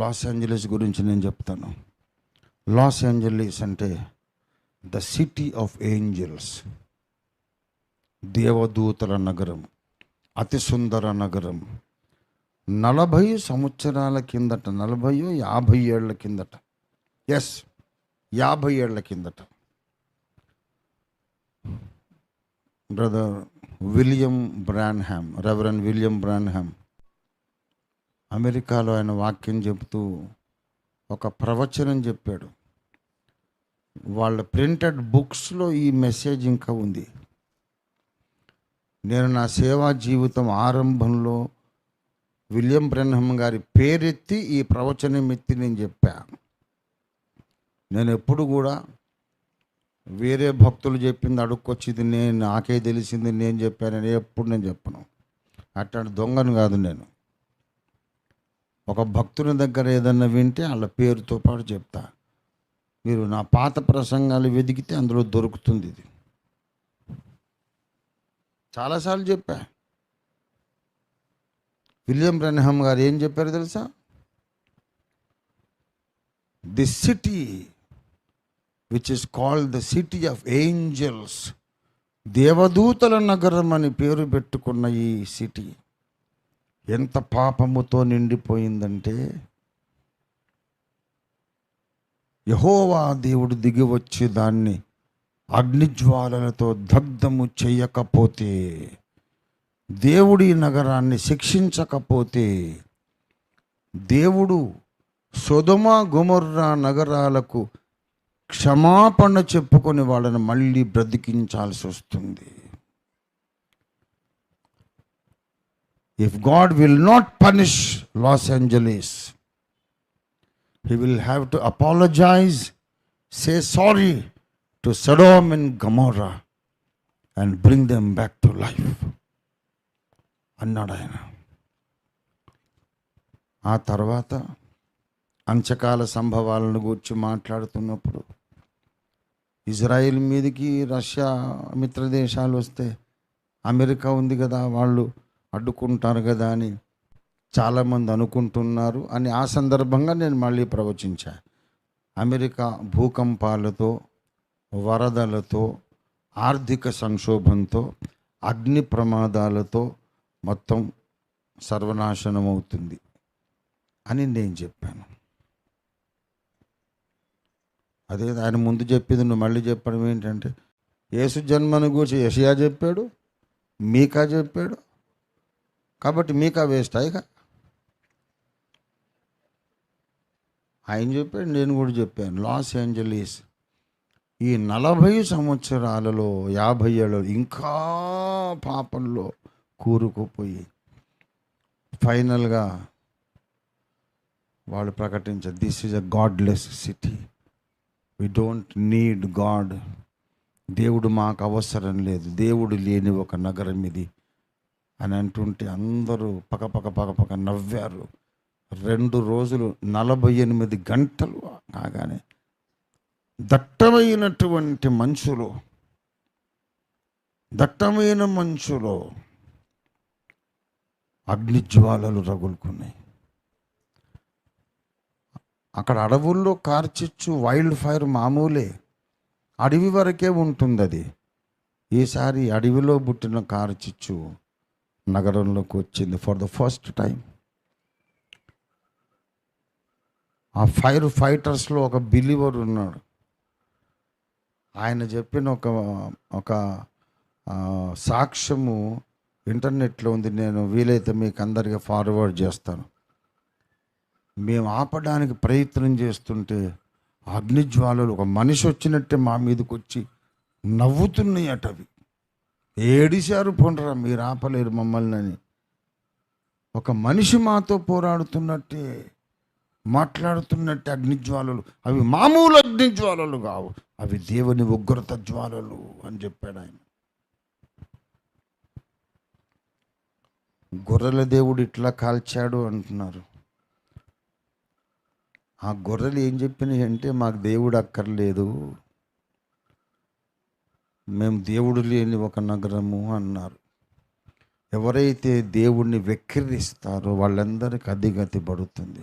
Loss Angeles గురించి నేను చెప్తాను. లాస్ ఏంజలీస్ అంటే ద సిటీ ఆఫ్ ఏంజల్స్ దేవదూతల నగరం అతి సుందర నగరం. నలభై సంవత్సరాల కిందట నలభై యాభై ఏళ్ళ కిందట. ఎస్ యాభై ఏళ్ళ కిందట. Brother William Branham reverend William Branham అమెరికాలో ఆయన వాక్యం చెబుతూ ఒక ప్రవచనం చెప్పాడు. వాళ్ళ ప్రింటెడ్ బుక్స్లో ఈ మెసేజ్ ఇంకా ఉంది. నేను నా సేవా జీవితం ఆరంభంలో విలియం బ్రెన్హమ్ గారి పేరెత్తి ఈ ప్రవచనం ఎత్తి నేను చెప్పా. నేను ఎప్పుడు కూడా వేరే భక్తులు చెప్పింది అడుక్కొచ్చింది నేను నాకే తెలిసింది నేను చెప్పానని ఎప్పుడు నేను చెప్పను. అట్లాంటి దొంగను కాదు నేను. ఒక భక్తుని దగ్గర ఏదన్నా వింటే వాళ్ళ పేరుతో పాటు చెప్తా. మీరు నా పాత ప్రసంగాలు వెతికితే అందులో దొరుకుతుంది ఇది. చాలాసార్లు చెప్పా. విలియం బ్రెన్హమ్ గారు ఏం చెప్పారు తెలుసా? The city which is called the city of angels దేవదూతల నగరం అని పేరు పెట్టుకున్న ఈ సిటీ ఎంత పాపముతో నిండిపోయిందంటే యహోవా దేవుడు దిగి వచ్చి దాన్ని అగ్నిజ్వాలలతో దగ్ధము చేయకపోతే దేవుడి నగరాన్ని శిక్షించకపోతే దేవుడు సొదమ గుమర్రా నగరాలకు క్షమాపణ చెప్పుకొని వాళ్ళని మళ్ళీ బ్రతికించాల్సి వస్తుంది. If God will not punish Los Angeles he will have to apologise say sorry to Sodom in Gomorrah and bring them back to life అన్నాడు ఆయన ఆ తర్వాత అంచకాల సంభవాలను గురించి మాట్లాడుతున్నప్పుడు ఇజ్రాయిల్ మీదకి రష్యా మిత్ర దేశాలు వస్తే అమెరికా ఉంది కదా వాళ్ళు అడ్డుకుంటారు కదా అని చాలామంది అనుకుంటున్నారు అని ఆ సందర్భంగా నేను మళ్ళీ ప్రవచించా. అమెరికా భూకంపాలతో వరదలతో ఆర్థిక సంక్షోభంతో అగ్ని ప్రమాదాలతో మొత్తం సర్వనాశనం అవుతుంది అని నేను చెప్పాను. అదే ఆయన ముందు చెప్పింది నువ్వు మళ్ళీ చెప్పడం ఏంటంటే యేసు జన్మను గురించి యషయా చెప్పాడు మీకా చెప్పాడు కాబట్టి మీకా వేస్ట్ ఇక? ఆయన చెప్పాడు నేను కూడా చెప్పాను. లాస్ ఏంజలీస్ ఈ నలభై సంవత్సరాలలో యాభై ఏళ్ళు ఇంకా పాపంలో కూరుకుపోయి ఫైనల్గా వాళ్ళు ప్రకటించారు this is a godless city we don't need God దేవుడు మాకు అవసరం లేదు. దేవుడు లేని ఒక నగరం ఇది. అని అంటుంటే అందరూ పకపక పకపక నవ్వారు. రెండు రోజులు నలభై ఎనిమిది గంటలు కాగానే దట్టమైనటువంటి మంచులో దట్టమైన మంచులో అగ్నిజ్వాలలు రగులుకున్నాయి. అక్కడ అడవుల్లో కార్చిచ్చు వైల్డ్ ఫైర్ మామూలే అడవి వరకే ఉంటుంది అది ఈసారి అడవిలో పుట్టిన కార్చిచ్చు నగరంలోకి వచ్చింది ఫర్ ద ఫస్ట్ టైం ఆ ఫైర్ ఫైటర్స్లో ఒక బిలీవర్ ఉన్నాడు. ఆయన చెప్పిన ఒక ఒక సాక్ష్యము ఇంటర్నెట్లో ఉంది. నేను వీలైతే మీకు అందరికీ ఫార్వర్డ్ చేస్తాను. మేము ఆపడానికి ప్రయత్నం చేస్తుంటే అగ్నిజ్వాలలు ఒక మనిషి వచ్చినట్టే మా మీదకి వచ్చి నవ్వుతున్నాయి అట అవి. ఏడిశారు పొండరా మీరు ఆపలేరు మమ్మల్ని అని. ఒక మనిషి మాతో పోరాడుతున్నట్టే మాట్లాడుతున్నట్టే అగ్నిజ్వాలలు అవి మామూలు అగ్నిజ్వాలలు కావు అవి దేవుని ఉగ్రత జ్వాలలు అని చెప్పాడు ఆయన. గొర్రెల దేవుడు ఇట్లా కాల్చాడు అంటున్నారు. ఆ గొర్రెలు ఏం చెప్పినాయి అంటే మాకు దేవుడు అక్కర్లేదు మేము దేవుడు లేని ఒక నగరము అన్నారు. ఎవరైతే దేవుణ్ణి వెక్కిరిస్తారో వాళ్ళందరికీ అధిగతి పడుతుంది.